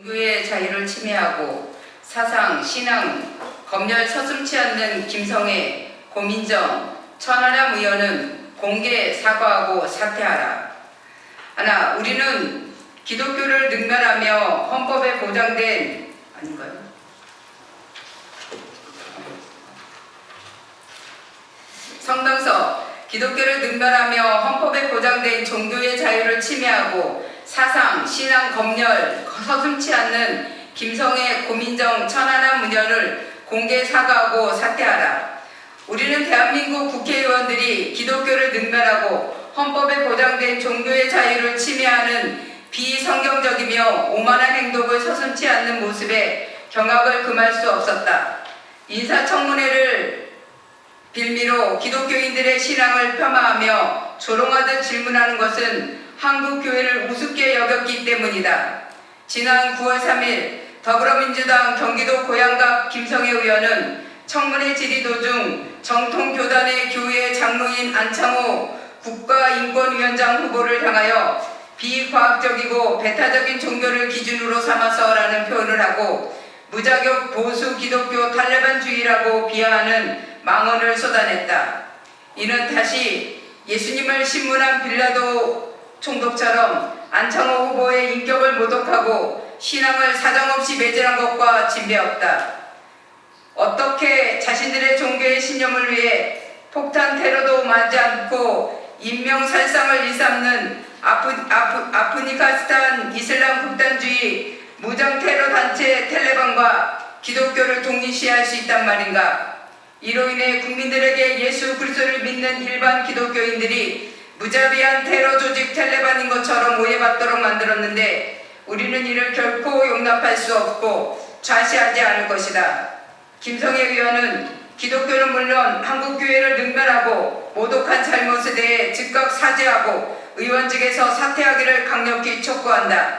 종교의 자유를 침해하고 사상, 신앙, 검열 서슴치 않는 김성애, 고민정, 천하람 의원은 공개 사과하고 사퇴하라. 하나, 우리는 기독교를 능멸하며 헌법에 보장된 아닌가요? 성당서 기독교를 능멸하며 헌법에 보장된 종교의 자유를 침해하고 사상, 신앙, 검열, 서슴치 않는 김성애, 고민정, 천하람 문현을 공개 사과하고 사퇴하라. 우리는 대한민국 국회의원들이 기독교를 능멸하고 헌법에 보장된 종교의 자유를 침해하는 비성경적이며 오만한 행동을 서슴치 않는 모습에 경악을 금할 수 없었다. 인사청문회를 빌미로 기독교인들의 신앙을 폄하하며 조롱하듯 질문하는 것은 한국 교회를 우습게 여겼기 때문이다. 지난 9월 3일 더불어민주당 경기도 고양갑 김성애 의원은 청문회 질의 도중 정통교단의 교회 장로인 안창호 국가인권위원장 후보를 향하여 비과학적이고 배타적인 종교를 기준으로 삼아서라는 표현을 하고 무자격 보수 기독교 탈레반주의라고 비하하는 망언을 쏟아냈다. 이는 다시 예수님을 신문한 빌라도 총독처럼 안창호 후보의 인격을 모독하고 신앙을 사정없이 매질한 것과 진배없다. 어떻게 자신들의 종교의 신념을 위해 폭탄 테러도 맞지 않고 인명살상을 일삼는 아프, 아프, 아프니카스탄 이슬람 극단주의 무장 테러 단체 텔레반과 기독교를 동일시할 수 있단 말인가? 이로 인해 국민들에게 예수 그리스도를 믿는 일반 기독교인들이 무자비한 테러 조직 텔레반인 것처럼 오해받도록 만들었는데 우리는 이를 결코 용납할 수 없고 좌시하지 않을 것이다. 김성애 의원은 기독교는 물론 한국교회를 능멸하고 모독한 잘못에 대해 즉각 사죄하고 의원직에서 사퇴하기를 강력히 촉구한다.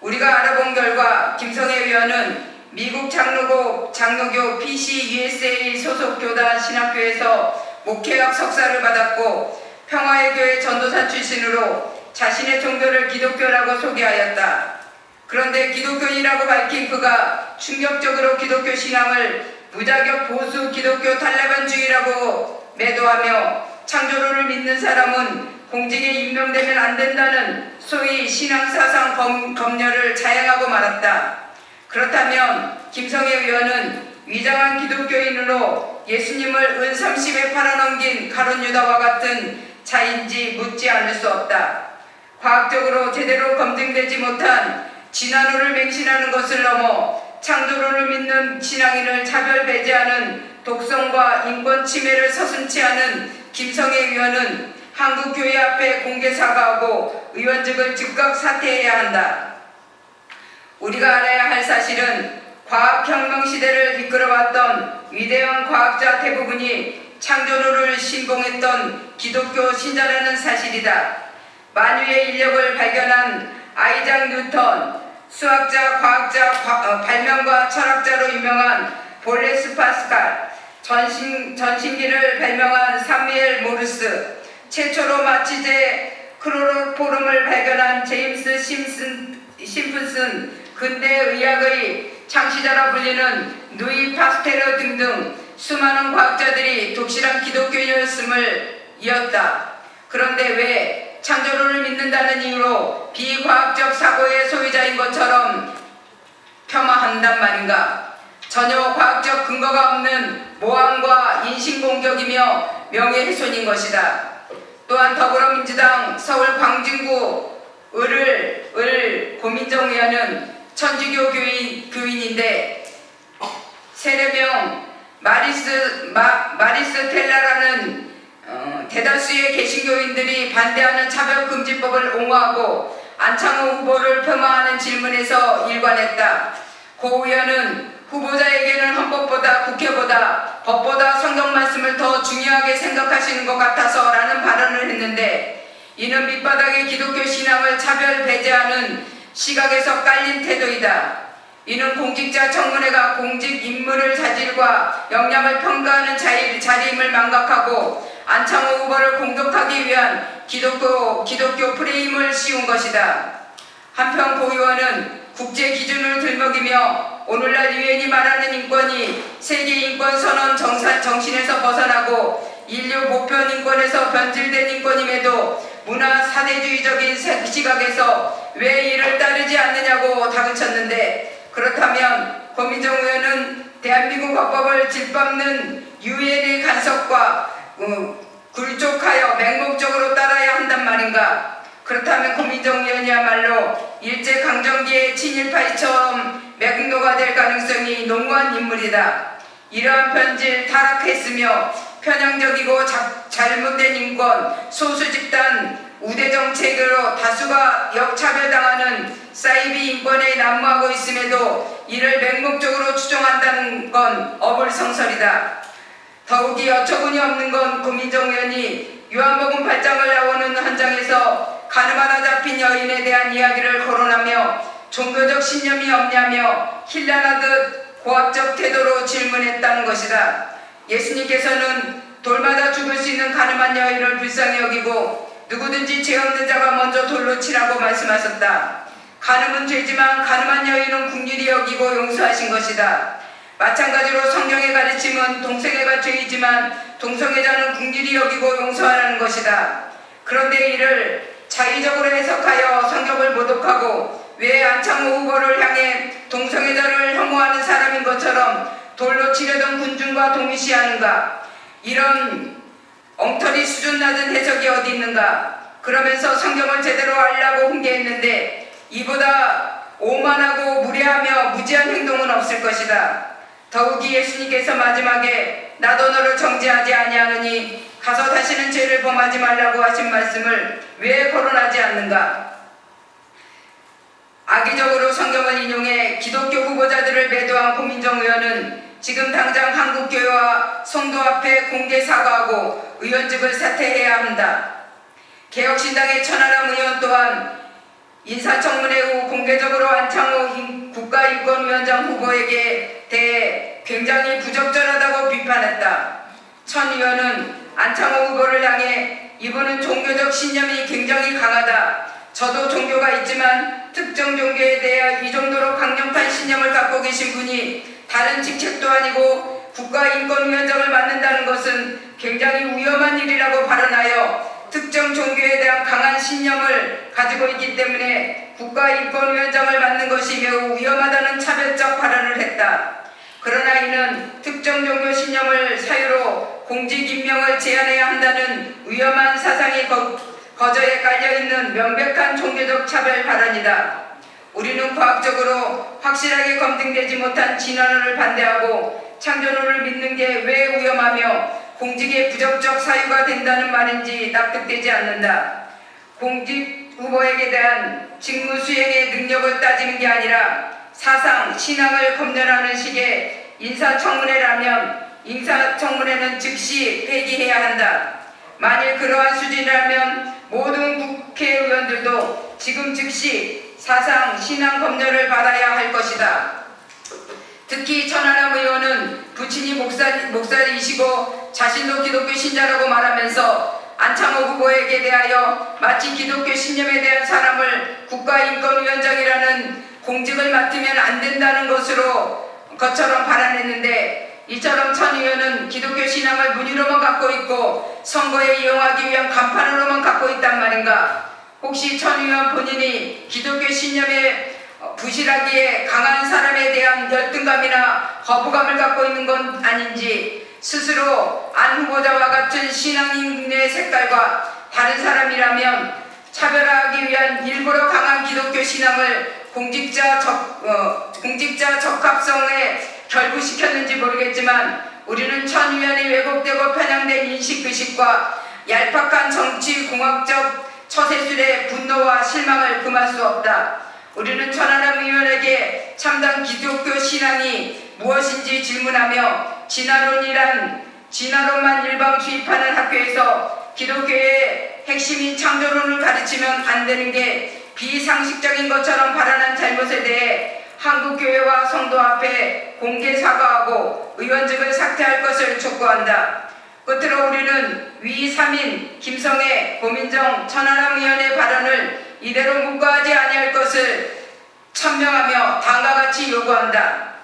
우리가 알아본 결과 김성애 의원은 미국 장로교, 장로교 PCUSA 소속 교단 신학교에서 목회학 석사를 받았고 평화의 교회 전도사 출신으로 자신의 종교를 기독교라고 소개하였다. 그런데 기독교인이라고 밝힌 그가 충격적으로 기독교 신앙을 무자격 보수 기독교 탈레반주의라고 매도하며 창조론을 믿는 사람은 공직에 임명되면 안 된다는 소위 신앙사상 검, 검열을 자행하고 말았다. 그렇다면 김성애 의원은 위장한 기독교인으로 예수님을 은 30에 팔아넘긴 가론 유다와 같은 자인지 묻지 않을 수 없다. 과학적으로 제대로 검증되지 못한 진화론을 맹신하는 것을 넘어 창조론을 믿는 신앙인을 차별 배제하는 독성과 인권 침해를 서슴치 않은 김성애 의원은 한국 교회 앞에 공개 사과하고 의원직을 즉각 사퇴해야 한다. 우리가 알아야 할 사실은 과학혁명 시대를 이끌어왔던 위대한 과학자 대부분이 창조론을 신봉했던 기독교 신자라는 사실이다. 만유의 인력을 발견한 아이작 뉴턴, 수학자, 과학자, 과- 어, 발명가, 철학자로 유명한 볼레스 파스칼, 전신, 전신기를 발명한 사무엘 모르스, 최초로 마취제 크로로포름을 발견한 제임스 심슨, 심프슨, 근대 의학의 창시자라 불리는 누이 파스테르 등등 수많은 과학자들이 독실한 기독교인이었음을 이었다. 그런데 왜 창조론을 믿는다는 이유로 비과학적 사고의 소유자인 것처럼 폄하한단 말인가? 전혀 과학적 근거가 없는 모함과 인신공격이며 명예훼손인 것이다. 또한 더불어민주당 서울 광진구 을을 을 고민정 의원은 천주교 교인, 교인인데 세례명 마리스 마, 마리스 텔라라는 어, 대다수의 개신교인들이 반대하는 차별금지법을 옹호하고 안창호 후보를 폄하하는 질문에서 일관했다. 고 의원은 후보자에게는 헌법보다 국회보다 법보다 성경 말씀을 더 중요하게 생각하시는 것 같아서 라는 발언을 했는데 이는 밑바닥의 기독교 신앙을 차별 배제하는 시각에서 깔린 태도이다. 이는 공직자 청문회가 공직 인물을 자질과 역량을 평가하는 자리, 자리임을 망각하고 안창호 후보를 공격하기 위한 기독교, 기독교 프레임을 씌운 것이다. 한편 고 의원은 국제 기준을 들먹이며 오늘날 유엔이 말하는 인권이 세계 인권 선언 정산 정신에서 벗어나고 인류 보편 인권에서 변질된 인권임에도 문화 사대주의적인 세- 시각에서 왜 이를 따르지 않느냐고 다그쳤는데 그렇다면 고민정 의원은 대한민국 헌법을 짓밟는 유엔의 간섭과 어, 굴족하여 맹목적으로 따라야 한단 말인가? 그렇다면 고민정 의원이야말로 일제 강점기의 친일파이처럼 매국노가 될 가능성이 농후한 인물이다. 이러한 편질 타락했으며 편향적이고 자- 잘못된 인권, 소수 집단 우대 정책으로 다수가 역차별당하는 사이비 인권에 난무하고 있음에도 이를 맹목적으로 추종한다는 건 어불성설이다. 더욱이 어처구니 없는 건 고민정 의원이 요한복음 8장을 나오는 현장에서 가늠하다 잡힌 여인에 대한 이야기를 거론하며 종교적 신념이 없냐며 힐난하듯 고압적 태도로 질문했다는 것이다. 예수님께서는 돌마다 죽을 수 있는 가늠한 여인을 불쌍히 여기고 누구든지 죄 없는 자가 먼저 돌로 치라고 말씀하셨다. 가늠은 죄지만 가늠한 여인은 국률이 여기고 용서하신 것이다. 마찬가지로 성경의 가르침은 동성애가 죄이지만 동성애자는 국률이 여기고 용서하라는 것이다. 그런데 이를 자의적으로 해석하여 성경을 모독하고 왜 안창호 후보를 향해 동성애자를 혐오하는 사람인 것처럼 돌로 치려던 군중과 동시하는가? 이런 엉터리 수준 낮은 해석이 어디 있는가? 그러면서 성경을 제대로 알라고 훈계했는데 이보다 오만하고 무례하며 무지한 행동은 없을 것이다. 더욱이 예수님께서 마지막에 나도 너를 정죄하지 아니하느니 가서 다시는 죄를 범하지 말라고 하신 말씀을 왜 거론하지 않는가? 악의적으로 성경을 인용해 기독교 후보자들을 매도한 고민정 의원은 지금 당장 한국교회와 성도 앞에 공개 사과하고 의원직을 사퇴해야 한다. 개혁신당의 천하람 의원 또한 인사청문회 후 공개적으로 안창호 인- 국가인권위원장 후보에게 대해 굉장히 부적절하다고 비판했다. 천 의원은 안창호 후보를 향해 이분은 종교적 신념이 굉장히 강하다. 저도 종교가 있지만 특정 종교에 대해 이 정도로 강력한 신념을 갖고 계신 분이 다른 직책도 아니고 국가인권위원장을 맡는다는 것은 굉장히 위험한 일이라고 발언하여 특정 종교에 대한 강한 신념을 가지고 있기 때문에 국가인권위원장을 맡는 것이 매우 위험하다는 차별적 발언을 했다. 그러나 이는 특정 종교 신념을 사유로 공직 임명을 제한해야 한다는 위험한 사상이 거, 거저에 깔려있는 명백한 종교적 차별 발언이다. 우리는 과학적으로 확실하게 검증되지 못한 진화론을 반대하고 창조론을 믿는 게 왜 위험하며 공직의 부적적 사유가 된다는 말인지 납득되지 않는다. 공직 후보에게 대한 직무 수행의 능력을 따지는 게 아니라 사상, 신앙을 검열하는 식의 인사청문회라면 인사청문회는 즉시 폐기해야 한다. 만일 그러한 수준이라면 모든 국회의원들도 지금 즉시 사상, 신앙 검열을 받아야 할 것이다. 특히 천하람 의원은 부친이 목사, 목사이시고 자신도 기독교 신자라고 말하면서 안창호 후보에게 대하여 마치 기독교 신념에 대한 사람을 국가인권위원장이라는 공직을 맡으면 안 된다는 것으로 것처럼 발언했는데 이처럼 천 의원은 기독교 신앙을 문의로만 갖고 있고 선거에 이용하기 위한 간판으로만 갖고 있단 말인가? 혹시 천 의원 본인이 기독교 신념에 어, 부실하기에 강한 사람에 대한 열등감이나 거부감을 갖고 있는 건 아닌지 스스로 안 후보자와 같은 신앙인의 색깔과 다른 사람이라면 차별화하기 위한 일부러 강한 기독교 신앙을 공직자 적, 어, 공직자 적합성에 결부시켰는지 모르겠지만 우리는 천 의원이 왜곡되고 편향된 인식 의식과 얄팍한 정치 공학적 처세술의 분노와 실망을 금할 수 없다. 우리는 천하람 의원에게 참담 기독교 신앙이 무엇인지 질문하며 진화론이란 진화론만 일방 주입하는 학교에서 기독교의 핵심인 창조론을 가르치면 안 되는 게 비상식적인 것처럼 발언한 잘못에 대해 한국교회와 성도 앞에 공개 사과하고 의원직을 사퇴할 것을 촉구한다. 끝으로 우리는 위 3인 김성애, 고민정, 천하람 의원의 발언을 이대로 묵과하지 아니할 것을 천명하며 다음과 같이 요구한다.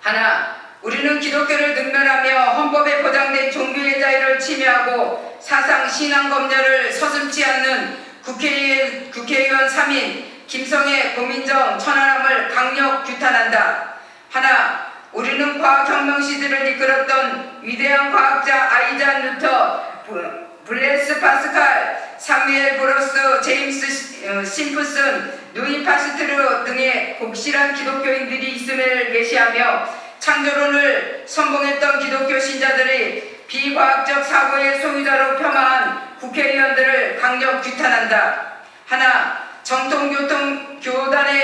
하나, 우리는 기독교를 능멸하며 헌법에 보장된 종교의 자유를 침해하고 사상 신앙 검열을 서슴지 않는 국회의원, 국회의원 3인 김성애, 고민정, 천하람을 강력 규탄한다. 하나, 우리는 과학혁명 시대를 이끌었던 위대한 과학자 아이자 뉴터, 브- 블레스 파스칼, 사무엘 브로스, 제임스 시- 어, 심프슨, 누이 파스트르 등의 복실한 기독교인들이 있음을 계시하며 창조론을 선봉했던 기독교 신자들이 비과학적 사고의 소유자로 폄하한 국회의원들을 강력 규탄한다. 하나, 정통교통교단의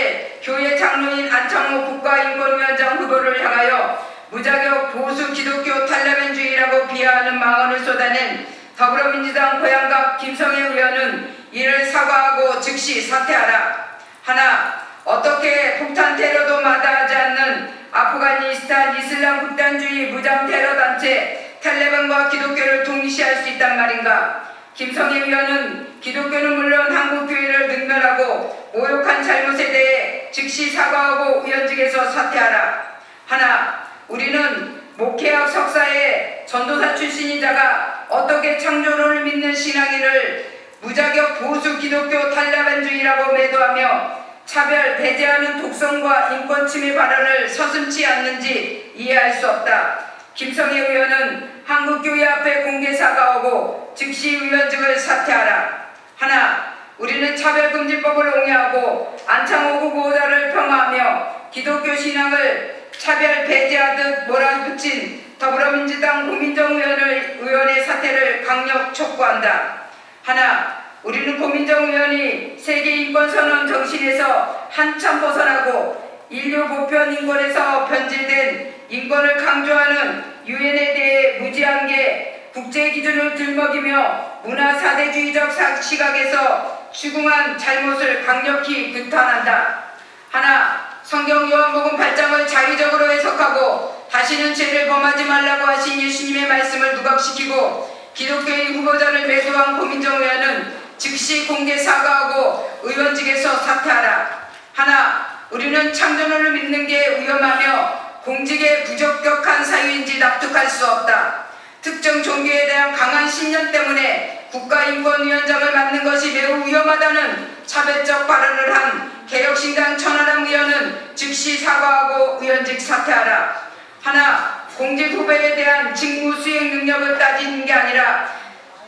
교회 장로인 안창호 국가인권위원장 후보를 향하여 무자격 보수 기독교 탈레반주의라고 비하하는 망언을 쏟아낸 더불어민주당 고양갑 김성애 의원은 이를 사과하고 즉시 사퇴하라. 하나, 어떻게 폭탄 테러도 마다하지 않는 아프가니스탄 이슬람 극단주의 무장 테러 단체 탈레반과 기독교를 동시할 수 있단 말인가? 김성애 의원은 기독교는 물론 한국교회를 능멸하고 모욕한 잘못에 대해 즉시 사과하고 의원직에서 사퇴하라. 하나, 우리는 목회학 석사의 전도사 출신인 자가 어떻게 창조론을 믿는 신앙인을 무자격 보수 기독교 탈레반주의라고 매도하며 차별 배제하는 독성과 인권 침해 발언을 서슴지 않는지 이해할 수 없다. 김성애 의원은 한국교회 앞에 공개 사과하고 즉시 의원직을 사퇴하라. 하나, 우리는 차별금지법을 옹호하고 안창호 후보자를 폄하하며 기독교 신앙을 차별 배제하듯 몰아붙인 더불어민주당 고민정 의원을 의원의 사퇴를 강력 촉구한다. 하나, 우리는 고민정 의원이 세계 인권선언 정신에서 한참 벗어나고 인류 보편 인권에서 변질된 인권을 강조하는 유엔에 대해 무지한 게 국제 기준을 들먹이며 문화 사대주의적 사- 시각에서 추궁한 잘못을 강력히 규탄한다. 하나, 성경 요한복음 8장을 자의적으로 해석하고 다시는 죄를 범하지 말라고 하신 예수님의 말씀을 누각시키고 기독교의 후보자를 매도한 고민정 의원은 즉시 공개 사과하고 의원직에서 사퇴하라. 하나, 우리는 창조론을 믿는 게 위험하며 공직에 부적격한 사유인지 납득할 수 없다. 특정 종교에 대한 강한 신념 때문에 국가인권위원장을 맡는 것이 매우 위험하다는 차별적 발언을 한 개혁신당 천하람 의원은 즉시 사과하고 의원직 사퇴하라. 하나, 공직 후보에 대한 직무 수행 능력을 따지는 게 아니라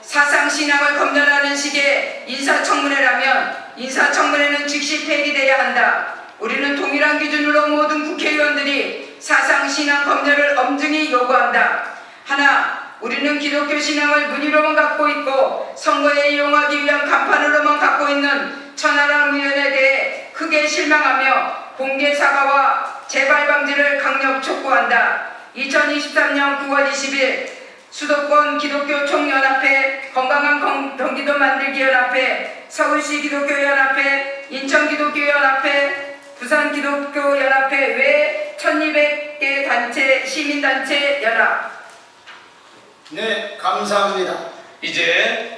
사상 신앙을 검열하는 식의 인사청문회라면 인사청문회는 즉시 폐기돼야 한다. 우리는 동일한 기준으로 모든 국회의원들이 사상 신앙 검열을 엄중히 요구한다. 하나, 우리는 기독교 신앙을 문의로만 갖고 있고 선거에 이용하기 위한 간판으로만 갖고 있는 천하람 의원에 대해 크게 실망하며 공개 사과와 재발 방지를 강력 촉구한다. 2023년 9월 20일 수도권 기독교 총연합회, 건강한 경- 경기도 만들기 연합회, 서울시 기독교 연합회, 인천 기독교 연합회, 부산 기독교 연합회 외 1200개 단체 시민단체 연합 네, 감사합니다. 이제